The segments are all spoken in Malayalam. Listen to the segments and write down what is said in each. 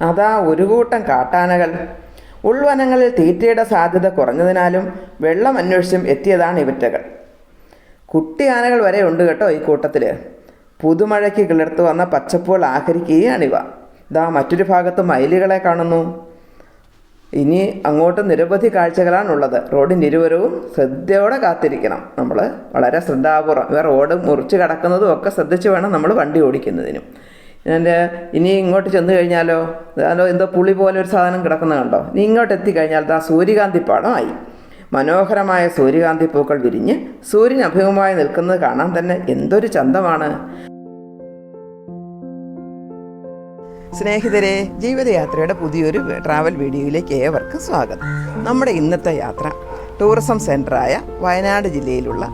അതാ ഒരു കൂട്ടം കാട്ടാനകൾ. ഉൾവനങ്ങളിൽ തീറ്റയുടെ സാധ്യത കുറഞ്ഞതിനാലും വെള്ളം അന്വേഷിച്ചും എത്തിയതാണ് ഇവറ്റകൾ. കുട്ടി ആനകൾ വരെ ഉണ്ട് കേട്ടോ ഈ കൂട്ടത്തിൽ പുതുമഴയ്ക്ക് കിളിർത്ത് വന്ന പച്ചപ്പുകൾ ആഹരിക്കുകയാണിവ. ഇതാ മറ്റൊരു ഭാഗത്ത് മയിലുകളെ കാണുന്നു. ഇനി അങ്ങോട്ട് നിരവധി കാഴ്ചകളാണുള്ളത്. റോഡിന്റെ ഇരുവരവും ശ്രദ്ധയോടെ കാത്തിരിക്കണം. നമ്മൾ വളരെ ശ്രദ്ധാപൂർവം. ഇവ റോഡ് മുറിച്ച് കടക്കുന്നതും ഒക്കെ ശ്രദ്ധിച്ച് വേണം നമ്മൾ വണ്ടി ഓടിക്കുന്നതിനും. എന്റെ ഇനി ഇങ്ങോട്ട് ചെന്ന് കഴിഞ്ഞാലോ? അതോ എന്തോ പുളി പോലെ ഒരു സാധനം കിടക്കുന്നത് കണ്ടോ? ഇനി ഇങ്ങോട്ട് എത്തിക്കഴിഞ്ഞാൽ ആ സൂര്യകാന്തി പാടമായി മനോഹരമായ സൂര്യകാന്തി പൂക്കൾ വിരിഞ്ഞ് സൂര്യൻ അഭിമുഖമായി നിൽക്കുന്നത് കാണാൻ തന്നെ എന്തൊരു ചന്തമാണ്. സ്നേഹിതരെ ജീവിതയാത്രയുടെ പുതിയൊരു ട്രാവൽ വീഡിയോയിലേക്ക് ഏവർക്കും സ്വാഗതം. നമ്മുടെ ഇന്നത്തെ യാത്ര ടൂറിസം സെന്ററായ വയനാട് ജില്ലയിലുള്ള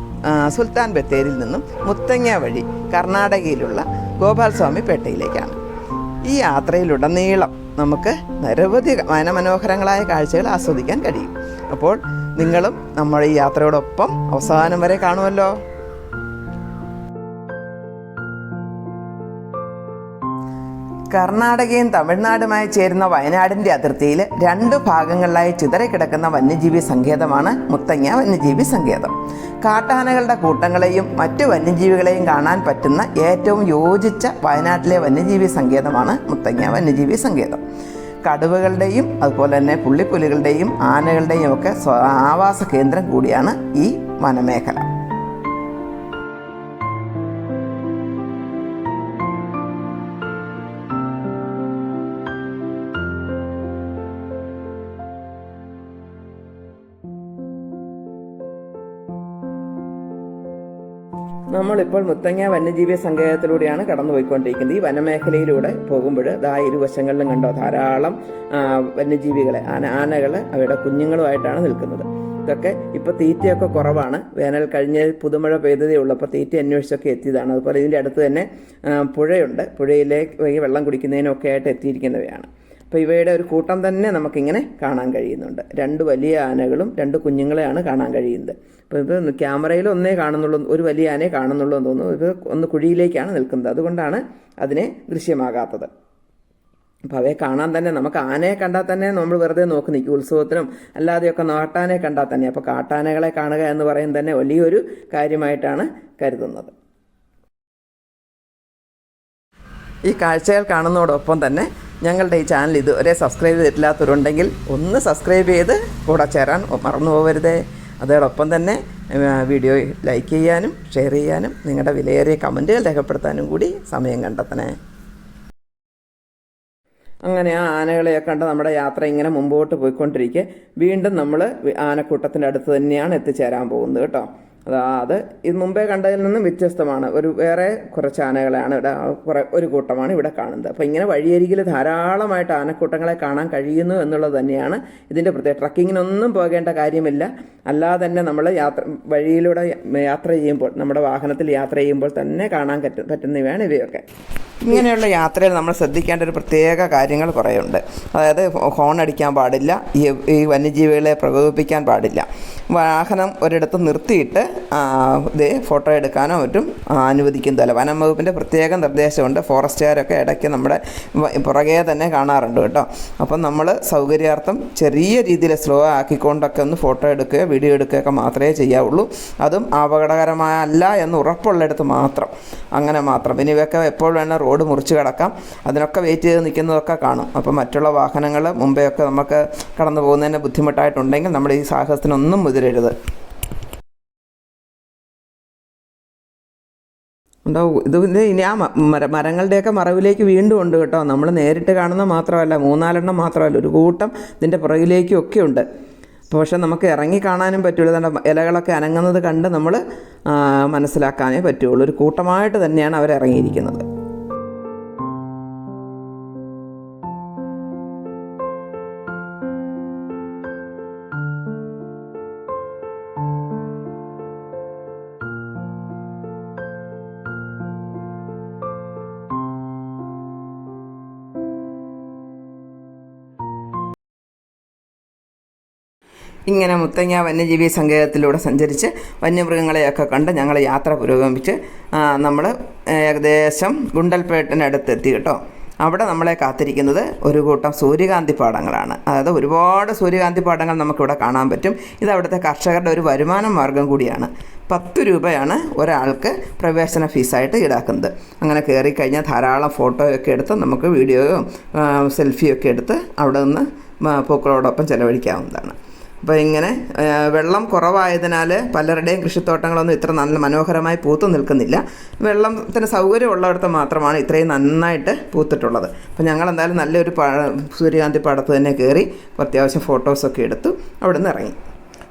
സുൽത്താൻ ബത്തേരിയിൽ നിന്നും മുത്തങ്ങ വഴി കർണാടകയിലുള്ള ഗോപാൽസ്വാമി പേട്ടയിലേക്കാണ് ഈ യാത്രയിലുടനീളം നമുക്ക് നിരവധി വനമനോഹരങ്ങളായ കാഴ്ചകൾ ആസ്വദിക്കാൻ കഴിയും. അപ്പോൾ നിങ്ങളും നമ്മൾ ഈ യാത്രയോടൊപ്പം അവസാനം വരെ കാണുമല്ലോ. കർണാടകയും തമിഴ്നാടുമായി ചേരുന്ന വയനാടിന്റെ അതിർത്തിയിൽ രണ്ട് ഭാഗങ്ങളിലായി ചിതറിക്കിടക്കുന്ന വന്യജീവി സങ്കേതമാണ് മുത്തങ്ങ വന്യജീവി സങ്കേതം. കാട്ടാനകളുടെ കൂട്ടങ്ങളെയും മറ്റു വന്യജീവികളെയും കാണാൻ പറ്റുന്ന ഏറ്റവും യോജിച്ച വയനാട്ടിലെ വന്യജീവി സങ്കേതമാണ് മുത്തങ്ങ വന്യജീവി സങ്കേതം. കടുവകളുടെയും അതുപോലെ തന്നെ പുള്ളിപ്പുലികളുടെയും ആനകളുടെയും ഒക്കെ ആവാസ കേന്ദ്രം കൂടിയാണ് ഈ വനമേഖല. നമ്മളിപ്പോൾ മുത്തങ്ങ വന്യജീവി സങ്കേതത്തിലൂടെയാണ് കടന്നുപോയിക്കൊണ്ടിരിക്കുന്നത്. ഈ വനമേഖലയിലൂടെ പോകുമ്പോൾ ദാ ഇരുവശങ്ങളിലും കണ്ടോ ധാരാളം വന്യജീവികളെ ആന ആനകൾ അവയുടെ കുഞ്ഞുങ്ങളുമായിട്ടാണ് നിൽക്കുന്നത്. ഇതൊക്കെ ഇപ്പോൾ തീറ്റയൊക്കെ കുറവാണ്. വേനൽ കഴിഞ്ഞ് പുതുമഴ പെയ്തതേ ഉള്ളൂ. അപ്പോൾ തീറ്റ അന്വേഷിച്ചൊക്കെ എത്തിയതാണ്. അതുപോലെ ഇതിന്റെ അടുത്ത് തന്നെ പുഴയുണ്ട്. പുഴയിലേക്ക് വെള്ളം കുടിക്കുന്നതിനൊക്കെ ആയിട്ട് എത്തിയിരിക്കുന്നവയാണ്. അപ്പോൾ ഇവയുടെ ഒരു കൂട്ടം തന്നെ നമുക്കിങ്ങനെ കാണാൻ കഴിയുന്നുണ്ട്. രണ്ട് വലിയ ആനകളും രണ്ട് കുഞ്ഞുങ്ങളെയാണ് കാണാൻ കഴിയുന്നത്. അപ്പോൾ ഇത് ക്യാമറയിൽ ഒന്നേ കാണുന്നുള്ളൂ ഒരു വലിയ ആനയെ കാണുന്നുള്ളൂ എന്ന് തോന്നുന്നു. ഇത് ഒന്ന് കുഴിയിലേക്കാണ് നിൽക്കുന്നത്. അതുകൊണ്ടാണ് അതിനെ ദൃശ്യമാകാത്തത്. അപ്പോൾ അവയെ കാണാൻ തന്നെ നമുക്ക് ആനയെ കണ്ടാൽ തന്നെ നമ്മൾ വെറുതെ നോക്കി നിൽക്കും. ഉത്സവത്തിനും അല്ലാതെയൊക്കെ നാട്ടാനെ കണ്ടാൽ തന്നെ. അപ്പോൾ കാട്ടാനകളെ കാണുക എന്ന് പറയുന്നത് തന്നെ വലിയൊരു കാര്യമായിട്ടാണ് കരുതുന്നത്. ഈ കാഴ്ചകൾ കാണുന്നതോടൊപ്പം തന്നെ ഞങ്ങളുടെ ഈ ചാനൽ ഇതുവരെ സബ്സ്ക്രൈബ് ചെയ്തിട്ടില്ലാത്തവരുണ്ടെങ്കിൽ ഒന്ന് സബ്സ്ക്രൈബ് ചെയ്ത് കൂടെ ചേരാൻ മറന്നു പോകരുതേ അതോടൊപ്പം തന്നെ വീഡിയോ ലൈക്ക് ചെയ്യാനും ഷെയർ ചെയ്യാനും നിങ്ങളുടെ വിലയേറിയ കമന്റുകൾ രേഖപ്പെടുത്താനും കൂടി സമയം കണ്ടെത്തണേ. അങ്ങനെ ആ ആനകളെയൊക്കെ കണ്ട് നമ്മുടെ യാത്ര ഇങ്ങനെ മുമ്പോട്ട് പോയിക്കൊണ്ടിരിക്കെ. വീണ്ടും നമ്മൾ ആനക്കൂട്ടത്തിന്റെ അടുത്ത് തന്നെയാണ് എത്തിച്ചേരാൻ പോകുന്നത് കേട്ടോ. അതാ ഇത് മുമ്പേ കണ്ടതിൽ നിന്നും വ്യത്യസ്തമാണ്. ഒരു വേറെ കുറച്ച് ആനകളാണ് ഇവിടെ കുറേ ഒരു കൂട്ടമാണ് ഇവിടെ കാണുന്നത്. അപ്പോൾ ഇങ്ങനെ വഴിയരികിൽ ധാരാളമായിട്ട് ആനക്കൂട്ടങ്ങളെ കാണാൻ കഴിയുന്നു എന്നുള്ളത് തന്നെയാണ് ഇതിന്റെ പ്രത്യേക ട്രക്കിങ്ങിനൊന്നും പോകേണ്ട കാര്യമില്ല. അല്ലാതെ തന്നെ നമ്മൾ യാത്ര വഴിയിലൂടെ യാത്ര ചെയ്യുമ്പോൾ നമ്മുടെ വാഹനത്തിൽ യാത്ര ചെയ്യുമ്പോൾ തന്നെ കാണാൻ പറ്റ പറ്റുന്നവയാണ് ഇവയൊക്കെ. ഇങ്ങനെയുള്ള യാത്രയിൽ നമ്മൾ ശ്രദ്ധിക്കേണ്ട ഒരു പ്രത്യേക കാര്യങ്ങൾ കുറേയുണ്ട്. അതായത് ഹോൺ അടിക്കാൻ പാടില്ല ഈ വന്യജീവികളെ പ്രകോപിപ്പിക്കാൻ പാടില്ല. വാഹനം ഒരിടത്ത് നിർത്തിയിട്ട് ഇത് ഫോട്ടോ എടുക്കാനോ മറ്റും അനുവദിക്കുന്നതല്ല വനം വകുപ്പിന്റെ പ്രത്യേക നിർദ്ദേശമുണ്ട്. ഫോറസ്റ്റുകാരൊക്കെ ഇടയ്ക്ക് നമ്മുടെ പുറകെ തന്നെ കാണാറുണ്ട് കേട്ടോ. അപ്പം നമ്മൾ സൗകര്യാർത്ഥം ചെറിയ രീതിയിൽ സ്ലോ ആക്കിക്കൊണ്ടൊക്കെ ഒന്ന് ഫോട്ടോ എടുക്കുകയോ വീഡിയോ എടുക്കുകയൊക്കെ മാത്രമേ ചെയ്യാവുള്ളൂ. അതും അപകടകരമായ അല്ല എന്ന് ഉറപ്പുള്ളിടത്ത് മാത്രം. അങ്ങനെ മാത്രം. ഇനി ഇവയൊക്കെ എപ്പോൾ വേണം റോഡ് മുറിച്ച് കിടക്കാം. അതിനൊക്കെ വെയിറ്റ് ചെയ്ത് നിൽക്കുന്നതൊക്കെ കാണും. അപ്പോൾ മറ്റുള്ള വാഹനങ്ങൾ മുമ്പേ ഒക്കെ നമുക്ക് കടന്നു പോകുന്നതിന് ബുദ്ധിമുട്ടായിട്ടുണ്ടെങ്കിൽ നമ്മൾ ഈ സാഹസത്തിനൊന്നും മുതിരരുത്. ഉണ്ടാവും ഇത് പിന്നെ ഇനി ആ മര മരങ്ങളുടെയൊക്കെ മറവിലേക്ക് വീണ്ടും ഉണ്ട് കേട്ടോ. നമ്മൾ നേരിട്ട് കാണുന്ന മാത്രമല്ല മൂന്നാലെണ്ണം മാത്രമല്ല ഒരു കൂട്ടം ഇതിന്റെ പുറകിലേക്കും ഒക്കെ ഉണ്ട്. അപ്പോൾ പക്ഷെ നമുക്ക് ഇറങ്ങി കാണാനും പറ്റുള്ളൂ നല്ല ഇലകളൊക്കെ അനങ്ങുന്നത് കണ്ട് നമ്മൾ മനസ്സിലാക്കാനേ പറ്റുള്ളൂ. ഒരു കൂട്ടമായിട്ട് തന്നെയാണ് അവർ ഇറങ്ങിയിരിക്കുന്നത് ഇങ്ങനെ മുത്തങ്ങ വന്യജീവി സങ്കേതത്തിലൂടെ സഞ്ചരിച്ച് വന്യമൃഗങ്ങളെയൊക്കെ കണ്ട് ഞങ്ങൾ യാത്ര പുരോഗമിച്ച് നമ്മൾ ഏകദേശം ഗുണ്ടൽപേട്ടിനടുത്ത് എത്തി കേട്ടോ. അവിടെ നമ്മളെ കാത്തിരിക്കുന്നത് ഒരു കൂട്ടം സൂര്യകാന്തി പാടങ്ങളാണ്. അതായത് ഒരുപാട് സൂര്യകാന്തി പാടങ്ങൾ നമുക്കിവിടെ കാണാൻ പറ്റും. ഇത് അവിടുത്തെ കർഷകരുടെ ഒരു വരുമാന മാർഗം കൂടിയാണ്. പത്ത് രൂപയാണ് ഒരാൾക്ക് പ്രവേശന ഫീസായിട്ട് ഈടാക്കുന്നത്. അങ്ങനെ കയറി കഴിഞ്ഞാൽ ധാരാളം ഫോട്ടോയൊക്കെ എടുത്ത് നമുക്ക് വീഡിയോയോ സെൽഫിയൊക്കെ എടുത്ത് അവിടെ നിന്ന് പൂക്കളോടൊപ്പം ചെലവഴിക്കാവുന്നതാണ്. അപ്പോൾ ഇങ്ങനെ വെള്ളം കുറവായതിനാൽ പലരുടെയും കൃഷിത്തോട്ടങ്ങളൊന്നും ഇത്ര നല്ല മനോഹരമായി പൂത്തു നിൽക്കുന്നില്ല. വെള്ളത്തിന് സൗകര്യമുള്ളിടത്ത് മാത്രമാണ് ഇത്രയും നന്നായിട്ട് പൂത്തിട്ടുള്ളത്. അപ്പോൾ ഞങ്ങൾ എന്തായാലും നല്ലൊരു പഴ സൂര്യകാന്തി പാടത്ത് തന്നെ കയറി അത്യാവശ്യം ഫോട്ടോസൊക്കെ എടുത്തു അവിടെ നിന്ന് ഇറങ്ങി.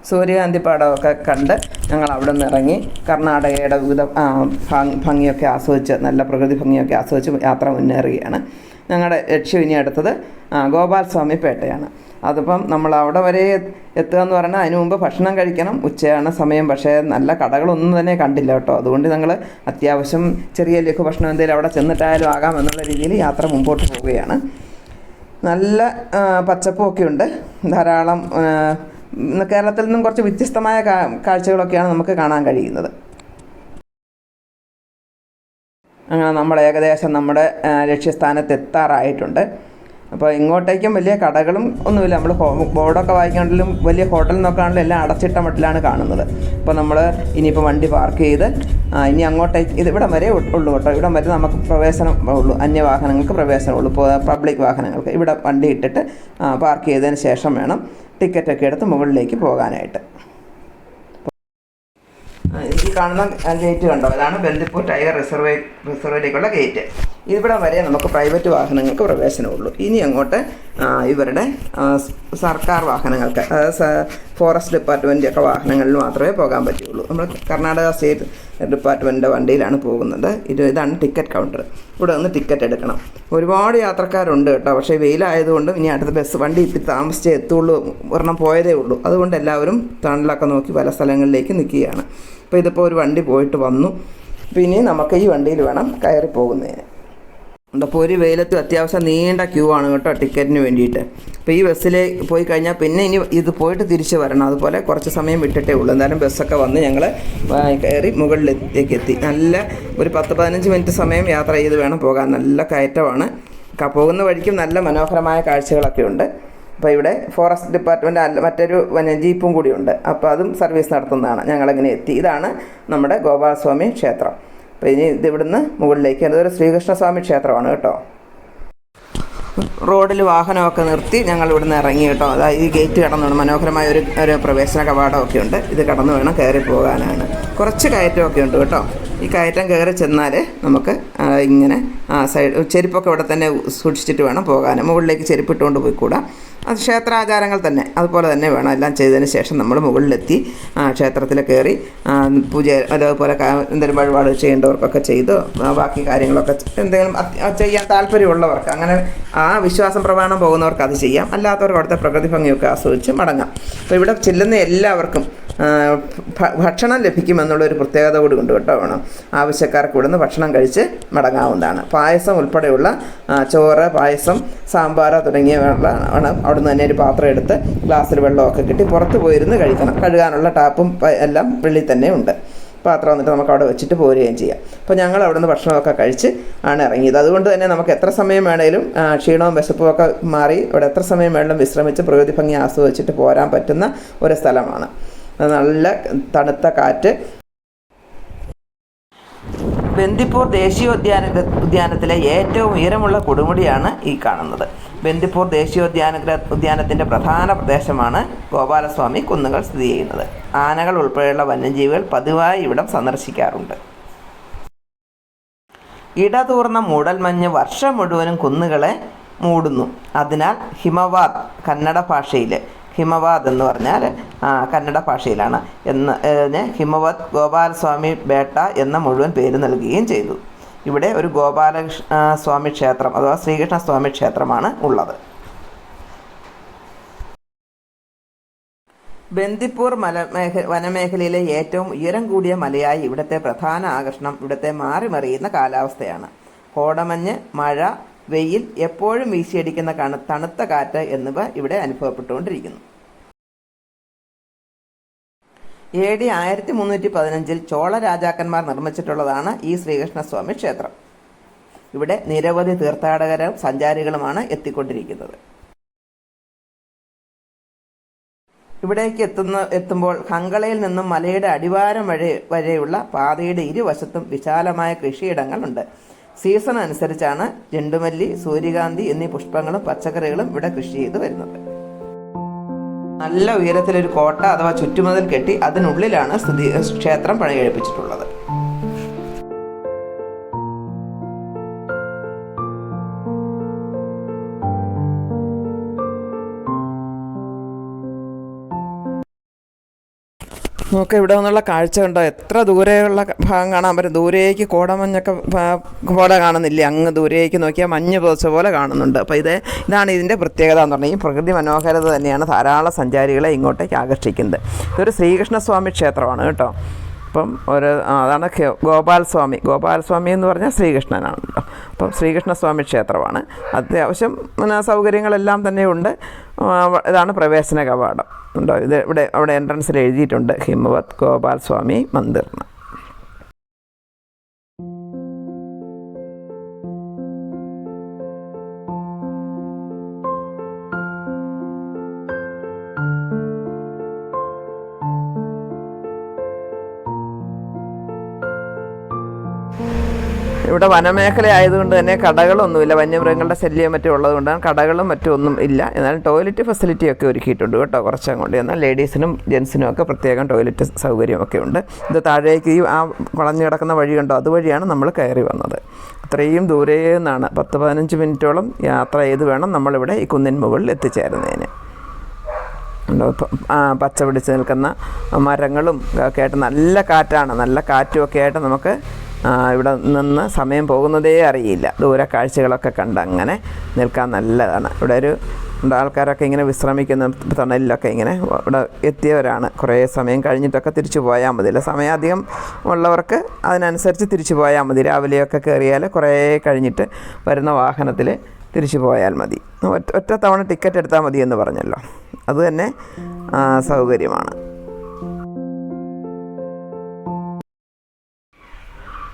സൂര്യകാന്തി പാടമൊക്കെ കണ്ട് ഞങ്ങൾ അവിടെ നിന്ന് ഇറങ്ങി. കർണാടകയുടെ വിവിധ ഭംഗിയൊക്കെ ആസ്വദിച്ച് നല്ല പ്രകൃതി ഭംഗിയൊക്കെ ആസ്വദിച്ച് യാത്ര മുന്നേറുകയാണ്. ഞങ്ങളുടെ ലക്ഷ്യം ഇനി അടുത്തത് ഗോപാൽസ്വാമി ഗോപാൽ സ്വാമി പേട്ടയാണ്. അതിപ്പം നമ്മൾ അവിടെ വരെ എത്തുക എന്ന് പറഞ്ഞാൽ അതിന് മുമ്പ് ഭക്ഷണം കഴിക്കണം ഉച്ചയാണ് സമയം പക്ഷേ നല്ല കടകളൊന്നും തന്നെ കണ്ടില്ല കേട്ടോ. അതുകൊണ്ട് ഞങ്ങൾ അത്യാവശ്യം ചെറിയ ലഘു ഭക്ഷണം എന്തെങ്കിലും അവിടെ ചെന്നിട്ടായാലും ആകാം എന്നുള്ള രീതിയിൽ യാത്ര മുമ്പോട്ട് പോവുകയാണ്. നല്ല പച്ചപ്പൊക്കെ ഉണ്ട് ധാരാളം കേരളത്തിൽ നിന്നും കുറച്ച് വ്യത്യസ്തമായ കാഴ്ചകളൊക്കെയാണ് നമുക്ക് കാണാൻ കഴിയുന്നത്. അങ്ങനെ നമ്മൾ ഏകദേശം നമ്മുടെ ലക്ഷ്യസ്ഥാനത്ത് എത്താറായിട്ടുണ്ട്. അപ്പോൾ ഇങ്ങോട്ടേക്കും വലിയ കടകളും ഒന്നുമില്ല. നമ്മൾ ബോർഡൊക്കെ വായിക്കാണെങ്കിലും വലിയ ഹോട്ടൽ നോക്കാണെങ്കിലും എല്ലാം അടച്ചിട്ട മട്ടിലാണ് കാണുന്നത്. അപ്പോൾ നമ്മൾ ഇനിയിപ്പോൾ വണ്ടി പാർക്ക് ചെയ്ത് ഇനി അങ്ങോട്ടേക്ക് ഇത് ഇവിടം വരെ ഉള്ളൂ കേട്ടോ. ഇവിടം വരെ നമുക്ക് പ്രവേശനം ഉള്ളൂ. അന്യവാഹനങ്ങൾക്ക് പ്രവേശനമുള്ളൂ ഇപ്പോൾ പബ്ലിക് വാഹനങ്ങൾക്ക്. ഇവിടെ വണ്ടി ഇട്ടിട്ട് പാർക്ക് ചെയ്തതിന് ശേഷം വേണം ടിക്കറ്റൊക്കെ എടുത്ത് മുകളിലേക്ക് പോകാനായിട്ട്. ഈ കാണുന്ന ഗേറ്റ് കണ്ടോ? അതാണ് ബന്ദിപ്പൂർ ടൈഗർ റിസർവേ റിസർവേറ്റേക്കുള്ള ഗേറ്റ് ഇവിടെ വരെ നമുക്ക് പ്രൈവറ്റ് വാഹനങ്ങൾക്ക് പ്രവേശനമുള്ളൂ. ഇനി അങ്ങോട്ട് ഇവരുടെ സർക്കാർ വാഹനങ്ങൾക്ക് ഫോറസ്റ്റ് ഡിപ്പാർട്ട്മെന്റൊക്കെ വാഹനങ്ങളിൽ മാത്രമേ പോകാൻ പറ്റുകയുള്ളൂ. നമ്മൾ കർണാടക സ്റ്റേറ്റ് ഡിപ്പാർട്ട്മെന്റിന്റെ വണ്ടിയിലാണ് പോകുന്നത്. ഇത് ഇതാണ് ടിക്കറ്റ് കൗണ്ടർ. ഇവിടെ നിന്ന് ടിക്കറ്റ് എടുക്കണം. ഒരുപാട് യാത്രക്കാരുണ്ട് കേട്ടോ. പക്ഷേ വെയിലായതുകൊണ്ടും ഇനി അടുത്ത ബസ് വണ്ടി ഇപ്പം താമസിച്ചേ എത്തുള്ളൂ. ഒരെണ്ണം പോയതേ ഉള്ളൂ. അതുകൊണ്ട് എല്ലാവരും തണലൊക്കെ നോക്കി പല സ്ഥലങ്ങളിലേക്ക് നിൽക്കുകയാണ്. അപ്പോൾ ഇതിപ്പോൾ ഒരു വണ്ടി പോയിട്ട് വന്നു. പിന്നെ നമുക്ക് ഈ വണ്ടിയിൽ വേണം കയറി പോകുന്നതിന് അപ്പോൾ ഒരു വെയിലത്തും അത്യാവശ്യം നീണ്ട ക്യൂ ആണ് കേട്ടോ ടിക്കറ്റിന് വേണ്ടിയിട്ട്. അപ്പോൾ ഈ ബസ്സിൽ പോയി കഴിഞ്ഞാൽ പിന്നെ ഇനി ഇത് പോയിട്ട് തിരിച്ച് വരണം. അതുപോലെ കുറച്ച് സമയം വിട്ടിട്ടേ ഉള്ളൂ. എന്തായാലും ബസ്സൊക്കെ വന്ന് ഞങ്ങൾ കയറി മുകളിലേക്ക് എത്തി നല്ല ഒരു പത്ത് പതിനഞ്ച് മിനിറ്റ് സമയം യാത്ര ചെയ്ത് വേണം പോകാൻ. നല്ല കയറ്റമാണ്. പോകുന്ന വഴിക്കും നല്ല മനോഹരമായ കാഴ്ചകളൊക്കെ ഉണ്ട്. അപ്പോൾ ഇവിടെ ഫോറസ്റ്റ് ഡിപ്പാർട്ട്മെന്റ് അല്ല മറ്റൊരു ജീപ്പും കൂടിയുണ്ട് അപ്പോൾ അതും സർവീസ് നടത്തുന്നതാണ്. ഞങ്ങളിങ്ങനെ എത്തി. ഇതാണ് നമ്മുടെ ഗോപാലസ്വാമി ക്ഷേത്രം. അപ്പോൾ ഇനി ഇത് ഇവിടുന്ന് മുകളിലേക്ക് അതൊരു ശ്രീകൃഷ്ണസ്വാമി ക്ഷേത്രമാണ് കേട്ടോ. റോഡിൽ വാഹനമൊക്കെ നിർത്തി ഞങ്ങൾ ഇവിടുന്ന് ഇറങ്ങി കേട്ടോ. അതായത് ഈ ഗേറ്റ് കടന്നു മനോഹരമായ ഒരു ഒരു പ്രവേശന കവാടമൊക്കെ ഉണ്ട്. ഇത് കടന്നു വേണം കയറി പോകാനാണ്. കുറച്ച് കയറ്റമൊക്കെ ഉണ്ട് കേട്ടോ. ഈ കയറ്റം കയറി ചെന്നാൽ നമുക്ക് ഇങ്ങനെ ആ സൈഡ് ചെരുപ്പൊക്കെ ഇവിടെ തന്നെ സൂക്ഷിച്ചിട്ട് വേണം പോകാൻ മുകളിലേക്ക് ചെരുപ്പിട്ടുകൊണ്ട് പോയിക്കൂടാ അത് ക്ഷേത്രാചാരങ്ങൾ തന്നെ. അതുപോലെ തന്നെ വേണം എല്ലാം ചെയ്തതിന് ശേഷം നമ്മൾ മുകളിലെത്തി ക്ഷേത്രത്തിൽ കയറി പൂജ അതേപോലെ എന്തെങ്കിലും വഴിപാട് ചെയ്യേണ്ടവർക്കൊക്കെ ചെയ്ത് ബാക്കി കാര്യങ്ങളൊക്കെ എന്തെങ്കിലും ചെയ്യാൻ താല്പര്യമുള്ളവർക്ക് അങ്ങനെ ആ വിശ്വാസം പ്രമാണം പോകുന്നവർക്ക് അത് ചെയ്യാം. അല്ലാത്തവർക്ക് അവിടുത്തെ പ്രകൃതി ഭംഗിയൊക്കെ ആസ്വദിച്ച് മടങ്ങാം. അപ്പോൾ ഇവിടെ ചെല്ലുന്ന എല്ലാവർക്കും ഭക്ഷണം ലഭിക്കുമെന്നുള്ളൊരു പ്രത്യേകത കൂടി കൊണ്ട് കേട്ടോ. വേണം ആവശ്യക്കാർക്ക് ഇവിടുന്ന് ഭക്ഷണം കഴിച്ച് മടങ്ങാവുന്നതാണ്. പായസം ഉൾപ്പെടെയുള്ള ചോറ് പായസം സാമ്പാർ തുടങ്ങിയവയാണ്. അവിടുന്ന് തന്നെ ഒരു പാത്രം എടുത്ത് ഗ്ലാസ്സിൽ വെള്ളമൊക്കെ കിട്ടി പുറത്ത് പോയിരുന്ന് കഴിക്കണം. കഴുകാനുള്ള ടാപ്പും എല്ലാം വെളിയിൽ തന്നെ ഉണ്ട്. പാത്രം വന്നിട്ട് നമുക്ക് അവിടെ വെച്ചിട്ട് പോരുകയും ചെയ്യാം. അപ്പോൾ ഞങ്ങൾ അവിടെ നിന്ന് ഭക്ഷണമൊക്കെ കഴിച്ച് ആണ് ഇറങ്ങിയത്. അതുകൊണ്ട് തന്നെ നമുക്ക് എത്ര സമയം വേണേലും ക്ഷീണവും വിശപ്പും ഒക്കെ മാറി ഇവിടെ എത്ര സമയം വേണമെങ്കിലും വിശ്രമിച്ച് പ്രകൃതി ഭംഗി ആസ്വദിച്ചിട്ട് പോരാൻ പറ്റുന്ന ഒരു സ്ഥലമാണ്. നല്ല തണുത്ത കാറ്റ്. ബന്ദിപ്പൂർ ദേശീയോദ്യാന ഉദ്യാനത്തിലെ ഏറ്റവും ഉയരമുള്ള കൊടുമുടിയാണ് ഈ കാണുന്നത്. ബന്ദിപ്പൂർ ദേശീയോദ്യാന ഉദ്യാനത്തിന്റെ പ്രധാന പ്രദേശമാണ് ഗോപാലസ്വാമി കുന്നുകൾ സ്ഥിതി ചെയ്യുന്നത്. ആനകൾ ഉൾപ്പെടെയുള്ള വന്യജീവികൾ പതിവായി ഇവിടം സന്ദർശിക്കാറുണ്ട്. ഇടതൂർന്ന മൂടൽമഞ്ഞ് വർഷം മുഴുവനും കുന്നുകളെ മൂടുന്നു. അതിനാൽ ഹിമവാദ് കന്നഡ ഭാഷയിൽ ഹിമവാദ് എന്ന് പറഞ്ഞാൽ കന്നഡ ഭാഷയിലാണ് എന്ന് ഹിമവത് ഗോപാലസ്വാമി ബേട്ട എന്ന മുഴുവൻ പേര് നൽകുകയും ചെയ്തു. ഇവിടെ ഒരു ഗോപാല സ്വാമി ക്ഷേത്രം അഥവാ ശ്രീകൃഷ്ണ സ്വാമി ക്ഷേത്രമാണ് ഉള്ളത്. ബന്ദിപ്പൂർ മല മേഖ വനമേഖലയിലെ ഏറ്റവും ഉയരം കൂടിയ മലയായി ഇവിടുത്തെ പ്രധാന ആകർഷണം ഇവിടുത്തെ മാറിമറിയുന്ന കാലാവസ്ഥയാണ്. കോടമഞ്ഞ് മഴ വെയിൽ എപ്പോഴും വീശിയടിക്കുന്ന തണുത്ത കാറ്റ് എന്നിവ ഇവിടെ അനുഭവപ്പെട്ടുകൊണ്ടിരിക്കുന്നു. എ ഡി ആയിരത്തി മുന്നൂറ്റി പതിനഞ്ചിൽ ചോള രാജാക്കന്മാർ നിർമ്മിച്ചിട്ടുള്ളതാണ് ഈ ശ്രീകൃഷ്ണസ്വാമി ക്ഷേത്രം. ഇവിടെ നിരവധി തീർത്ഥാടകരും സഞ്ചാരികളുമാണ് എത്തിക്കൊണ്ടിരിക്കുന്നത്. ഇവിടേക്ക് എത്തുന്ന എത്തുമ്പോൾ ഹങ്കളയിൽ നിന്നും മലയുടെ അടിവാരം വഴി വരെയുള്ള പാതയുടെ ഇരുവശത്തും വിശാലമായ കൃഷിയിടങ്ങളുണ്ട്. സീസൺ അനുസരിച്ചാണ് ചെണ്ടുമല്ലി സൂര്യകാന്തി എന്നീ പുഷ്പങ്ങളും പച്ചക്കറികളും ഇവിടെ കൃഷി ചെയ്തു വരുന്നത്. നല്ല ഉയരത്തിലൊരു കോട്ട അഥവാ ചുറ്റുമതിൽ കെട്ടി അതിനുള്ളിലാണ് സ്ഥിതി ക്ഷേത്രം പണികഴിപ്പിച്ചിട്ടുള്ളത്. നമുക്ക് ഇവിടെ നിന്നുള്ള കാഴ്ച ഉണ്ടോ എത്ര ദൂരെയുള്ള ഭാഗം കാണാൻ പറ്റും? ദൂരേക്ക് കോടമഞ്ഞൊക്കെ പോലെ കാണുന്നില്ലേ? അങ്ങ് ദൂരേക്ക് നോക്കിയാൽ മഞ്ഞ് പുതച്ച പോലെ കാണുന്നുണ്ട്. അപ്പോൾ ഇത് ഇതാണ് ഇതിന്റെ പ്രത്യേകത എന്ന് പറഞ്ഞാൽ ഈ പ്രകൃതി മനോഹരത തന്നെയാണ് ധാരാളം സഞ്ചാരികളെ ഇങ്ങോട്ടേക്ക് ആകർഷിക്കുന്നത്. ഇതൊരു ശ്രീകൃഷ്ണസ്വാമി ക്ഷേത്രമാണ് കേട്ടോ. അപ്പം ഒരു അതാണ് ഗോപാൽസ്വാമി ഗോപാൽ സ്വാമി ഗോപാൽ സ്വാമി എന്ന് പറഞ്ഞാൽ ശ്രീകൃഷ്ണനാണല്ലോ അപ്പം ശ്രീകൃഷ്ണസ്വാമി ക്ഷേത്രമാണ്. അത്യാവശ്യം പിന്നെ സൗകര്യങ്ങളെല്ലാം തന്നെയുണ്ട് ഉണ്ട്. ഇതാണ് പ്രവേശന കവാടം. ഉണ്ടോ? ഇത് ഇവിടെ അവിടെ എൻട്രൻസിൽ എഴുതിയിട്ടുണ്ട് ഹിമവത് ഗോപാൽസ്വാമി മന്ദിർ ഇവിടെ വനമേഖല ആയതുകൊണ്ട് തന്നെ കടകളൊന്നുമില്ല. വന്യമൃഗങ്ങളുടെ ശല്യം മറ്റും ഉള്ളതുകൊണ്ടാണ് കടകളും മറ്റും ഒന്നും ഇല്ല. എന്നാലും ടോയ്ലറ്റ് ഫെസിലിറ്റി ഒക്കെ ഒരുക്കിയിട്ടുണ്ട് കേട്ടോ കുറച്ചങ്ങോട്ട്. എന്നാൽ ലേഡീസിനും ജെൻസിനും ഒക്കെ പ്രത്യേകം ടോയ്ലറ്റ് സൗകര്യമൊക്കെ ഉണ്ട്. ഇത് താഴേക്ക് ഈ ആ വളഞ്ഞു കിടക്കുന്ന വഴി കണ്ടോ? അതുവഴിയാണ് നമ്മൾ കയറി വന്നത്. അത്രയും ദൂരെ നിന്നാണ് പത്ത് പതിനഞ്ച് മിനിറ്റോളം യാത്ര ചെയ്ത് വേണം നമ്മളിവിടെ ഈ കുന്നിൻ മുകളിൽ എത്തിച്ചേരുന്നതിന്. പച്ച പിടിച്ച് നിൽക്കുന്ന മരങ്ങളും ഒക്കെ ആയിട്ട് നല്ല കാറ്റാണ്. നല്ല കാറ്റുമൊക്കെ ആയിട്ട് നമുക്ക് ഇവിടെ നിന്ന് സമയം പോകുന്നതേ അറിയില്ല. ദൂര കാഴ്ചകളൊക്കെ കണ്ട് അങ്ങനെ നിൽക്കാൻ നല്ലതാണ്. ഇവിടെ ഒരു ആൾക്കാരൊക്കെ ഇങ്ങനെ വിശ്രമിക്കുന്ന തണലിലൊക്കെ ഇങ്ങനെ ഇവിടെ എത്തിയവരാണ്. കുറേ സമയം കഴിഞ്ഞിട്ടൊക്കെ തിരിച്ചു പോയാൽ മതി. അല്ല സമയം അധികം ഉള്ളവർക്ക് അതിനനുസരിച്ച് തിരിച്ചു പോയാൽ മതി. രാവിലെയൊക്കെ കയറിയാൽ കുറേ കഴിഞ്ഞിട്ട് വരുന്ന വാഹനത്തിൽ തിരിച്ചു പോയാൽ മതി. ഒറ്റ ഒറ്റ തവണ ടിക്കറ്റ് എടുത്താൽ മതി എന്ന് പറഞ്ഞല്ലോ. അതുതന്നെ സൗകര്യമാണ്.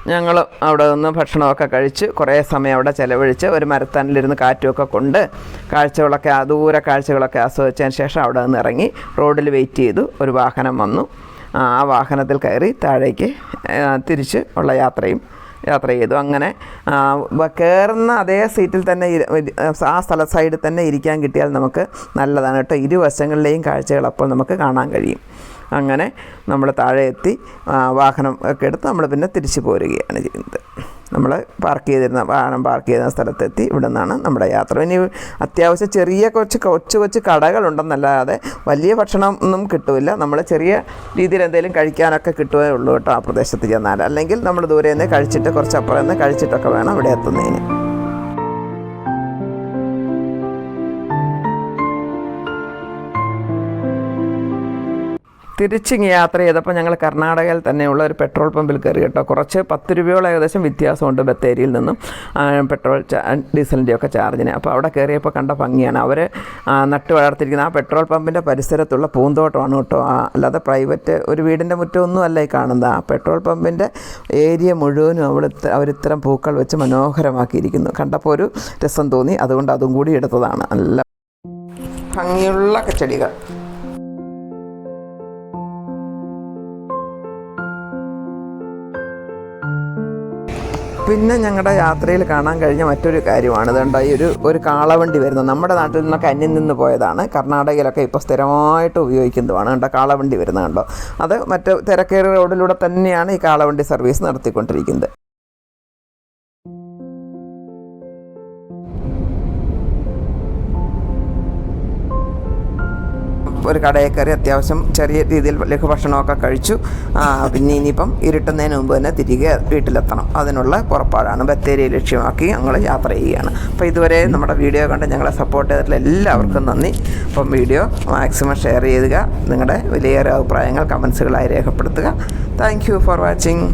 ഞങ്ങൾ അവിടെ നിന്ന് ഭക്ഷണമൊക്കെ കഴിച്ച് കുറേ സമയം അവിടെ ചിലവഴിച്ച് ഒരു മരത്താനിലിരുന്ന് കാറ്റുമൊക്കെ കൊണ്ട് കാഴ്ചകളൊക്കെ അതൂര കാഴ്ചകളൊക്കെ ആസ്വദിച്ചതിന് ശേഷം അവിടെ നിന്ന് ഇറങ്ങി റോഡിൽ വെയിറ്റ് ചെയ്തു ഒരു വാഹനം വന്നു. ആ വാഹനത്തിൽ കയറി താഴേക്ക് തിരിച്ച് ഉള്ള യാത്രയും യാത്ര ചെയ്തു. അങ്ങനെ കയറുന്ന അതേ സീറ്റിൽ തന്നെ ആ സ്ഥല സൈഡിൽ തന്നെ ഇരിക്കാൻ കിട്ടിയാൽ നമുക്ക് നല്ലതാണ് കേട്ടോ. ഇരുവശങ്ങളിലെയും കാഴ്ചകൾ അപ്പോൾ നമുക്ക് കാണാൻ കഴിയും. അങ്ങനെ നമ്മൾ താഴെ എത്തി വാഹനം ഒക്കെ എടുത്ത് നമ്മൾ പിന്നെ തിരിച്ചു പോരുകയാണ് ചെയ്യുന്നത്. നമ്മൾ പാർക്ക് ചെയ്തിരുന്ന വാഹനം പാർക്ക് ചെയ്തിരുന്ന സ്ഥലത്തെത്തി. ഇവിടെ നിന്നാണ് നമ്മുടെ യാത്ര. ഇനി അത്യാവശ്യം ചെറിയ കുറച്ച് കൊച്ചു കൊച്ചു കടകളുണ്ടെന്നല്ലാതെ വലിയ ഭക്ഷണം ഒന്നും കിട്ടില്ല. നമ്മൾ ചെറിയ രീതിയിൽ എന്തെങ്കിലും കഴിക്കാനൊക്കെ കിട്ടുകയേ ഉള്ളൂ കേട്ടോ ആ പ്രദേശത്ത് ചെന്നാൽ. അല്ലെങ്കിൽ നമ്മൾ ദൂരെ നിന്ന് കഴിച്ചിട്ട് കുറച്ച് അപ്പുറം നിന്ന് കഴിച്ചിട്ടൊക്കെ വേണം ഇവിടെ എത്തുന്നതിന്. തിരിച്ചിങ്ങ് യാത്ര ചെയ്തപ്പോൾ ഞങ്ങൾ കർണാടകയിൽ തന്നെയുള്ള ഒരു പെട്രോൾ പമ്പിൽ കയറി കേട്ടോ. കുറച്ച് പത്ത് രൂപയോളം ഏകദേശം വ്യത്യാസമുണ്ട് ബത്തേരിയിൽ നിന്നും. പെട്രോൾ ഡീസലിന്റെയൊക്കെ ചാർജിന്. അപ്പോൾ അവിടെ കയറിയപ്പോൾ കണ്ട ഭംഗിയാണ്. അവർ നട്ട് വളർത്തിയിരിക്കുന്ന ആ പെട്രോൾ പമ്പിന്റെ പരിസരത്തുള്ള പൂന്തോട്ടമാണ് കേട്ടോ. അല്ലാതെ പ്രൈവറ്റ് ഒരു വീടിന്റെ മുറ്റമൊന്നും അല്ല ഈ കാണുന്നത്. ആ പെട്രോൾ പമ്പിന്റെ ഏരിയ മുഴുവനും അവിടെ അവരിത്തരം പൂക്കൾ വെച്ച് മനോഹരമാക്കിയിരിക്കുന്നു. കണ്ടപ്പോൾ ഒരു രസം തോന്നി. അതുകൊണ്ട് അതും കൂടി എടുത്തതാണ്. നല്ല ഭംഗിയുള്ള ചെടികൾ പിന്നെ ഞങ്ങളുടെ യാത്രയിൽ കാണാൻ കഴിഞ്ഞ മറ്റൊരു കാര്യമാണ്. ഇതുകൊണ്ട് ഈ ഒരു ഒരു കാളവണ്ടി വരുന്നത് നമ്മുടെ നാട്ടിൽ നിന്നൊക്കെ അന്യം നിന്ന് പോയതാണ്. കർണാടകയിലൊക്കെ ഇപ്പോൾ സ്ഥിരമായിട്ട് ഉപയോഗിക്കുന്നതാണ് കണ്ടോ കാളവണ്ടി വരുന്നത് കണ്ടോ? അത് മറ്റ് തിരക്കേറിയ റോഡിലൂടെ തന്നെയാണ് ഈ കാളവണ്ടി സർവീസ് നടത്തിക്കൊണ്ടിരിക്കുന്നത്. ഒരു കടയിൽ കയറി അത്യാവശ്യം ചെറിയ രീതിയിൽ ലഘുഭക്ഷണമൊക്കെ കഴിച്ചു. പിന്നെ ഇനിയിപ്പം ഇരുട്ടുന്നതിന് മുമ്പ് തന്നെ തിരികെ വീട്ടിലെത്തണം. അതിനുള്ള പുറപ്പാടാണ്. ബത്തേരിയെ ലക്ഷ്യമാക്കി ഞങ്ങൾ യാത്ര ചെയ്യുകയാണ്. അപ്പോൾ ഇതുവരെ നമ്മുടെ വീഡിയോ കണ്ട് ഞങ്ങളെ സപ്പോർട്ട് ചെയ്തിട്ടുള്ള എല്ലാവർക്കും നന്ദി. അപ്പം വീഡിയോ മാക്സിമം ഷെയർ ചെയ്യുക. നിങ്ങളുടെ വിലയേറെ അഭിപ്രായങ്ങൾ കമൻസുകളായി രേഖപ്പെടുത്തുക. Thank for watching